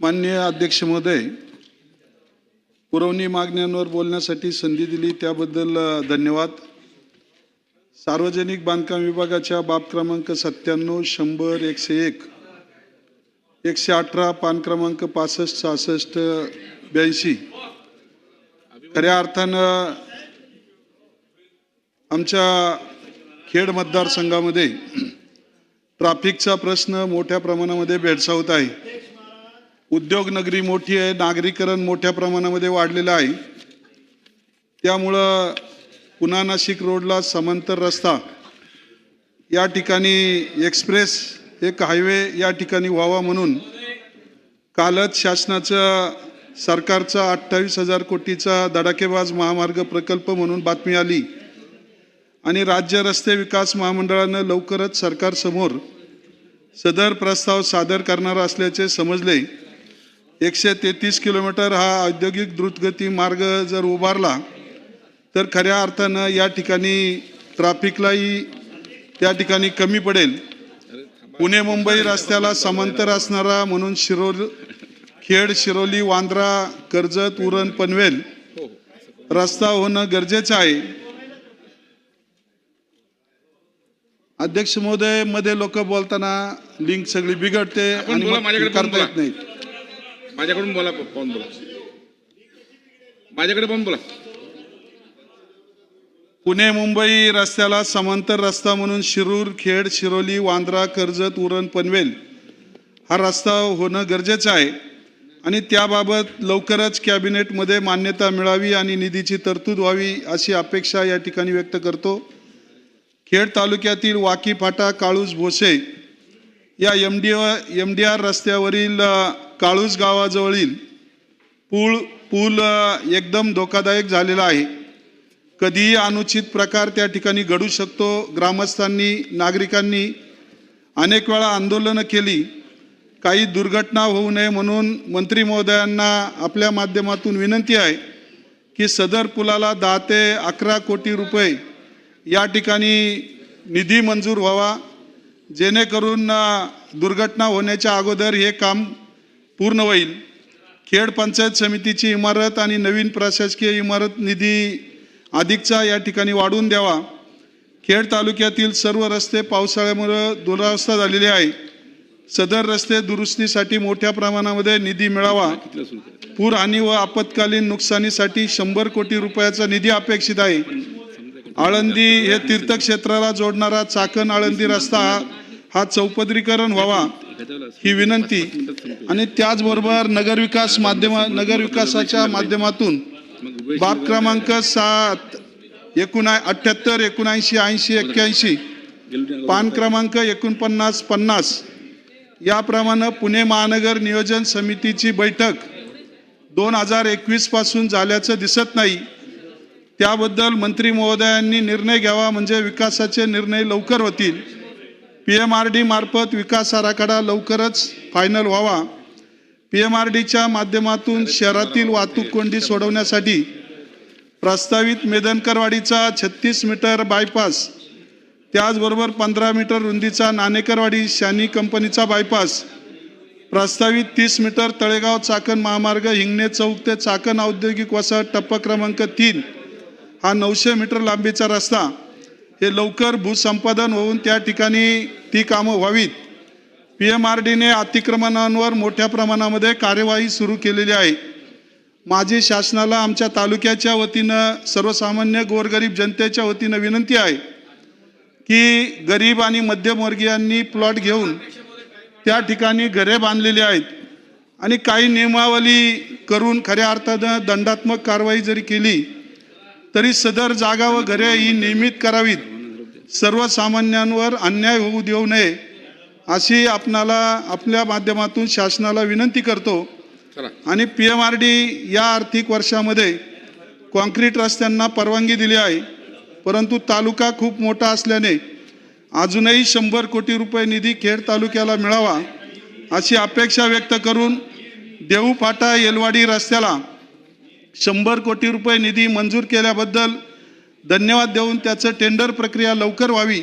माननीय अध्यक्ष महोदय पुरवणी मागण्यांवर बोलण्यासाठी संधी दिली त्याबद्दल धन्यवाद. सार्वजनिक बांधकाम विभागाच्या बाब क्रमांक सत्त्याण्णव शंभर एकशे एक एकशे अठरा पान क्रमांक पासष्ट सहासष्ट ब्याऐंशी. खऱ्या अर्थानं आमच्या खेड मतदारसंघामध्ये ट्राफिकचा प्रश्न मोठ्या प्रमाणामध्ये भेडसावत आहे. उद्योगनगरी मोठी आहे नागरीकरण मोठ्या प्रमाणामध्ये वाढलेलं आहे. त्यामुळं पुणा नाशिक रोडला समांतर रस्ता या ठिकाणी एक्सप्रेस एक हायवे या ठिकाणी व्हावा म्हणून कालच शासनाचं सरकारचा अठ्ठावीस हजार कोटीचा धडाकेबाज महामार्ग प्रकल्प म्हणून बातमी आली. आणि राज्य रस्ते विकास महामंडळानं लवकरच सरकारसमोर सदर प्रस्ताव सादर करणार असल्याचे समजले. एकशे तेहतीस किलोमीटर हा औद्योगिक द्रुतगती मार्ग जर उभारला तर खऱ्या अर्थानं या ठिकाणी ट्रॅफिकलाही त्या ठिकाणी कमी पडेल. पुणे मुंबई रस्त्याला समांतर असणारा म्हणून शिरोल खेड शिरोली वांद्रा कर्जत उरण पनवेल रस्ता होणं गरजेचं आहे. अध्यक्ष महोदयमध्ये लोक बोलताना लिंक सगळी बिघडते आणि करता येत बोला. माझ्याकडून बोला पाहून बोला. माझ्याकडे पाहून बोला. पुणे मुंबई रस्त्याला समांतर रस्ता म्हणून शिरूर खेड शिरोली वांद्रा कर्जत उरण पनवेल हा रस्ता होणं गरजेचं आहे. आणि त्याबाबत लवकरच कॅबिनेटमध्ये मान्यता मिळावी आणि निधीची तरतूद व्हावी अशी अपेक्षा या ठिकाणी व्यक्त करतो. खेड तालुक्यातील वाकी फाटा काळूस भोसे या M D M D R रस्त्यावरील काळूस गावाजवळील पूल पूल एकदम धोकादायक झालेला आहे. कधीही अनुचित प्रकार त्या ठिकाणी घडू शकतो. ग्रामस्थांनी नागरिकांनी अनेक वेळा आंदोलनं केली. काही दुर्घटना होऊ नये म्हणून मंत्री महोदयांना आपल्या माध्यमातून विनंती आहे की सदर पुलाला दहा ते अकरा कोटी रुपये या ठिकाणी निधी मंजूर व्हावा. जेणेकरून दुर्घटना होण्याच्या अगोदर हे काम पूर्ण होईल. खेड पंचायत समितीची इमारत आणि नवीन प्रशासकीय इमारत निधी अधिकचा या ठिकाणी वाढवून द्यावा. खेड तालुक्यातील सर्व रस्ते पावसाळ्यामुळं दुरावस्था झालेली आहे. सदर रस्ते दुरुस्तीसाठी मोठ्या प्रमाणामध्ये निधी मिळावा. पूर आणि व आपत्कालीन नुकसानीसाठी शंभर कोटी रुपयाचा निधी अपेक्षित आहे. आळंदी हे तीर्थक्षेत्राला जोडणारा चाकण आळंदी रस्ता हा चौपदरीकरण व्हावा ही विनंती. आणि त्याचबरोबर नगरविकास माध्यम नगरविकासाच्या माध्यमातून बाब क्रमांक सात एकोणा अठ्ठ्याहत्तर एकोणऐंशी ऐंशी एक्क्याऐंशी पान क्रमांक एकोणपन्नास पन्नास याप्रमाणे पुणे महानगर नियोजन समितीची बैठक दोन हजार एकवीसपासून झाल्याचं दिसत नाही. त्याबद्दल मंत्री महोदयांनी निर्णय घ्यावा म्हणजे विकासाचे निर्णय लवकर होतील. पी एम आर डी मार्फत विकास आराखडा लवकरच फायनल व्हावा. पी एम आर डीच्या माध्यमातून शहरातील वाहतूक कोंडी सोडवण्यासाठी प्रस्तावित मेदनकरवाडीचा छत्तीस मीटर बायपास त्याचबरोबर पंधरा मीटर रुंदीचा नाणेकरवाडी शानी कंपनीचा बायपास प्रस्तावित तीस मीटर तळेगाव चाकण महामार्ग हिंगणे चौक ते चाकण औद्योगिक वसाहत टप्पा क्रमांक तीन हा नऊशे मीटर लांबीचा रस्ता. हे लवकर भूसंपादन होऊन त्या ठिकाणी ती कामं व्हावीत. पी एम आर डीने अतिक्रमणांवर मोठ्या प्रमाणामध्ये कार्यवाही सुरू केलेली आहे. माझी शासनाला आमच्या तालुक्याच्या वतीनं सर्वसामान्य गोरगरीब जनतेच्या वतीनं विनंती आहे की गरीब आणि मध्यमवर्गीयांनी प्लॉट घेऊन त्या ठिकाणी घरे बांधलेली आहेत आणि काही नियमावली करून खऱ्या अर्थानं दंडात्मक कारवाई जरी केली तरी सदर जागा व घरे ही नियमित करावीत. सर्वसामान्यांवर अन्याय होऊ देऊ नये. अशी आपणाला आपल्या माध्यमातून शासनाला विनंती करतो. आणि पी एम आर डी या आर्थिक वर्षामध्ये कॉन्क्रीट रस्त्यांना परवानगी दिली आहे. परंतु तालुका खूप मोठा असल्याने अजूनही शंभर कोटी रुपये निधी खेड तालुक्याला मिळावा अशी अपेक्षा व्यक्त करून देऊ फाटा येलवाडी रस्त्याला शंभर कोटी रुपये निधी मंजूर केल्याबद्दल धन्यवाद देऊन त्याचं टेंडर प्रक्रिया लवकर व्हावी.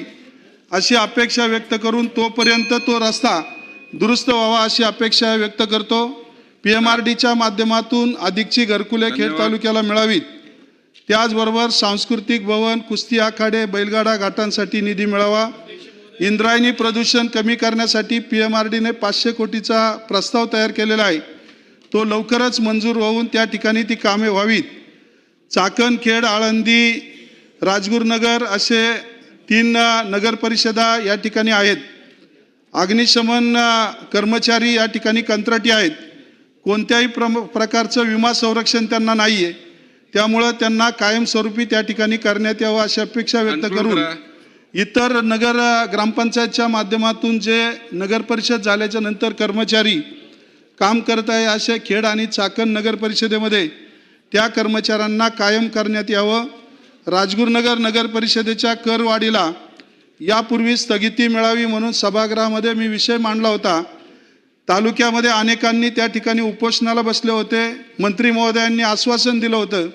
अशी अपेक्षा व्यक्त करून तोपर्यंत तो रस्ता दुरुस्त व्हावा अशी अपेक्षा व्यक्त करतो. पी एम आर डीच्या माध्यमातून अधिकची घरकुले खेड. तालुक्याला मिळावीत. त्याचबरोबर सांस्कृतिक भवन कुस्ती आखाडे बैलगाडा घाटांसाठी निधी मिळावा. इंद्रायणी प्रदूषण कमी करण्यासाठी पी एम आर डीने पाचशे कोटीचा प्रस्ताव तयार केलेला आहे. तो लवकरच मंजूर होऊन त्या ठिकाणी ती कामे व्हावीत. चाकण खेड आळंदी राजगुरुनगर असे तीन अ, नगर परिषदा या ठिकाणी आहेत. अग्निशमन कर्मचारी या ठिकाणी कंत्राटी आहेत. कोणत्याही प्रम प्रकारचं विमा संरक्षण त्यांना नाही आहे त्यामुळं त्यांना कायमस्वरूपी त्या ठिकाणी करण्यात यावं अशी अपेक्षा व्यक्त करून करा. इतर नगर ग्रामपंचायतच्या माध्यमातून जे नगर परिषद झाल्याच्यानंतर कर्मचारी काम करत आहे अशा खेड आणि चाकण नगर परिषदेमध्ये त्या कर्मचाऱ्यांना कायम करण्यात यावं. राजगुरुनगर नगर परिषदेच्या करवाढीला यापूर्वी स्थगिती मिळावी म्हणून सभागृहामध्ये मी विषय मांडला होता. तालुक्यामध्ये अनेकांनी त्या ठिकाणी उपोषणाला बसले होते. मंत्री महोदयांनी आश्वासन दिलं होतं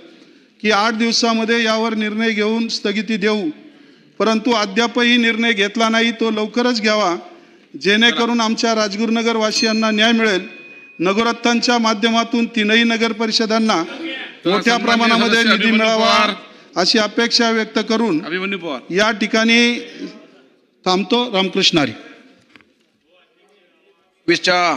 की आठ दिवसामध्ये यावर निर्णय घेऊन स्थगिती देऊ. परंतु अद्यापही निर्णय घेतला नाही तो लवकरच घ्यावा. जेणेकरून आमच्या राजगुरुनगर वासियांना न्याय मिळेल. नगरोत्थानच्या माध्यमातून तीनही नगर परिषदांना मोठ्या प्रमाणामध्ये निधी मिळावा. अशी अपेक्षा व्यक्त करून अभिमन्यू पवार. या ठिकाणी थांबतो रामकृष्ण हरी विचार